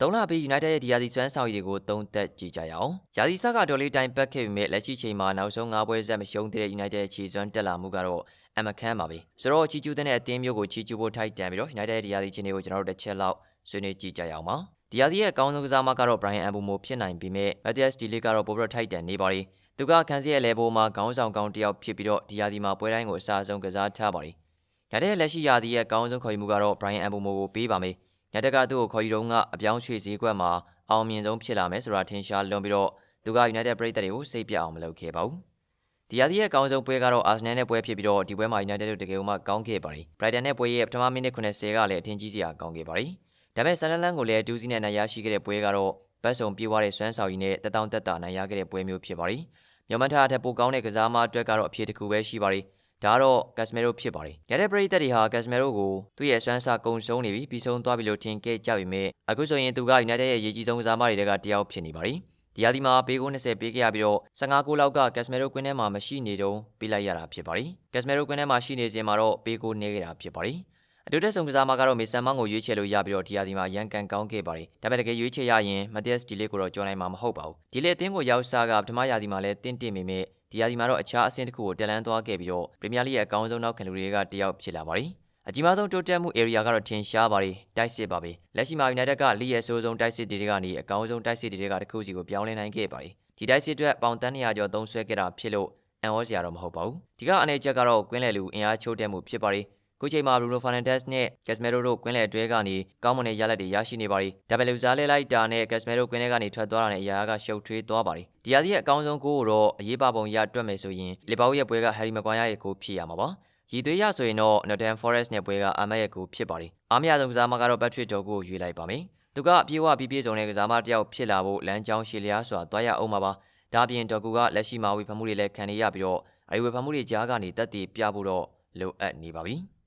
သုံးလပြီး United ရဲ့ဒီယာစီစွမ်းဆောင်ရည်တွေကိုသုံးသက်ကြည့်ကြရအောင်။ယာစီစကဒေါ်လေးတိုင်းပတ်ခဲ့ပေမဲ့လက်ရှိချိန်မှာနောက်ဆုံး၅ပွဲဆက်မရှုံးသေးတဲ့ United ရဲ့ခြေစွမ်းတက်လာမှုကတော့အမခန်းပါပဲ။ဆိုတော့ချီကျူးတဲ့အသင်းမျိုးကိုချီကျူးဖို့ထိုက်တန်ပြီးတော့ United ရဲ့ဒီယာစီချင်းတွေကိုကျွန်တော်တို့တစ်ချက်လောက်ဆွေးနွေးကြည့်ကြရအောင်ပါ။ဒီယာစီရဲ့အကောင်းဆုံးကစားမကတော့ Brian Mbumo ဖြစ်နိုင်ပေမဲ့ Matthias De Ligt ကတော့ပိုပြီးတော့ထိုက်တန်နေပါလိမ့်။သူကခန်းစီရဲ့ level မှာခေါင်းဆောင်ကောင်းတစ်ယောက်ဖြစ်ပြီးတော့ဒီယာစီမှာပွဲတိုင်းကိုအစားဆုံးကစားထားပါလိမ့်။ United ရဲ့လက်ရှိယာစီရဲ့အကောင်းဆုံးခေါ်ယူမှုကတော့ Brian Mbumo ကိုပေးပါမယ်။ ညတက်ကသူ့ကိုခေါ်ယူတော့ကအပြောင်းရွှေ့ဈေးကွက်မှာအောင်မြင်ဆုံးဖြစ်လာမယ်ဆိုတာထင်ရှားလွန်ပြီးတော့သူက United ပရိသတ်တွေကိုစိတ်ပြအောင်မလုပ်ခဲ့ပါဘူး။ဒီရာသီရဲ့အကောင်းဆုံးပွဲကတော့ Arsenal နဲ့ပွဲဖြစ်ပြီးတော့ဒီပွဲမှာ United တို့တကယ်မှကောင်းခဲ့ပါတယ်။ Brighton နဲ့ပွဲရဲ့ပထမမိနစ်90ကလည်းအထင်ကြီးစရာကောင်းခဲ့ပါတယ်။ဒါပေမဲ့ Sunderland ကိုလည်း2စီးနဲ့နိုင်ရရှိခဲ့တဲ့ပွဲကတော့ဘတ်စုံပြေးသွားတဲ့စွမ်းဆောင်ရည်နဲ့တတောင်တက်တာနိုင်ရခဲ့တဲ့ပွဲမျိုးဖြစ်ပါတယ်။မြန်မာထအထက်ပိုကောင်းတဲ့ကစားမအတွက်ကတော့အဖြေတစ်ခုပဲရှိပါတယ်။ ဒါကတော့ Casemiro ဖြစ်ပါတယ်။ရတဲ့ပရိသတ်တွေဟာ Casemiro ကိုသူ့ရဲ့စွမ်းစားကုံဆုံးနေပြီပြီးဆုံးသွားပြီလို့ထင်ခဲ့ကြပေမဲ့အခုဆိုရင်သူက United ရဲ့ရေကြီးဆုံးကစားမတွေကတယောက်ဖြစ်နေပါပြီ။ဒီရာသီမှာပေးကို20ပေးခဲ့ရပြီးတော့15ဂိုးလောက်က Casemiro ကွင်းထဲမှာမရှိနေတော့ပေးလိုက်ရတာဖြစ်ပါတယ်။ Casemiro ကွင်းထဲမှာရှိနေစဉ်မှာတော့ပေးကိုနေခဲ့တာဖြစ်ပါတယ်။ အတူတက်ဆုံးကစားမကတော့မေဆန်မောင်းကိုရွေးချယ်လို့ရပြီးတော့ဒီရာသီမှာရန်ကန်ကောင်းခဲ့ပါတယ်။ဒါပေမဲ့တကယ်ရွေးချယ်ရရင် Matthias De Ligt ကိုတော့ကြော်နိုင်မှာမဟုတ်ပါဘူး။ဒီလေအသင်းကိုရောက်စားကပထမရာသီမှာလည်းတင့်တင့်မိမိဒီရာသီမှာတော့အခြားအဆင့်တစ်ခုကိုတက်လန်းသွားခဲ့ပြီးတော့ပရီးမီးယားလိရဲ့အကောင်းဆုံးနောက်ခံလူတွေကတယောက်ဖြစ်လာပါတယ်။အကြီးမားဆုံးတိုးတက်မှု area ကတော့ထင်ရှားပါတယ်တိုက်စစ်ပါပဲလက်ရှိမှာ United ကလိရဲ့အဆိုးဆုံးတိုက်စစ်တွေကနေအကောင်းဆုံးတိုက်စစ်တွေကတစ်ခုစီကိုပြောင်းလဲနိုင်ခဲ့ပါတယ်ဒီတိုက်စစ်အတွက်ပေါင်တန်း200ကျော်သုံးဆွဲခဲ့တာဖြစ်လို့အန်ဟောစရာတော့မဟုတ်ပါဘူးဒီကအနေချက်ကတော့ကွင်းလယ်လူအင်အားချိုးတက်မှုဖြစ်ပါတယ် ခုချိန်မှာ Bruno Fernandes နဲ့ Casemiro တို့ကွင်းလယ်အတွဲကနေကောင်းမွန်တဲ့ရလဒ်တွေရရှိနေပါတယ်။ဒါပေမဲ့လူစားလဲလိုက်တာနဲ့ Casemiro ကွင်းထဲကနေထွက်သွားတာနဲ့အရာကရှုပ်ထွေးသွားပါတယ်။ဒီရာသီရဲ့အကောင်းဆုံးဂိုးကိုတော့အရေးပါပုံရတွက်မယ်ဆိုရင်လီဗာပူးရဲ့ပွဲက Harry Maguire ရဲ့ဂိုးဖြစ်ရမှာပါ။ရည်သွေးရဆိုရင်တော့ Nottingham Forest နဲ့ပွဲကအာမတ်ရဲ့ဂိုးဖြစ်ပါတယ်။အားမရဆုံးကစားမကတော့ Patrick Dorgu ကိုရွေးလိုက်ပါမယ်။သူကအပြေးဝပြည့်ပြည့်စုံတဲ့ကစားမတစ်ယောက်ဖြစ်လာဖို့လမ်းကြောင်းရှည်လျားစွာတွားရအောင်ပါပါ။ဒါပြင် Dorgu ကလက်ရှိမှာဝေဖန်မှုတွေလည်းခံနေရပြီးတော့အဲဒီဝေဖန်မှုတွေကြားကနေတက်တည်ပြဖို့တော့လိုအပ်နေပါပြီ။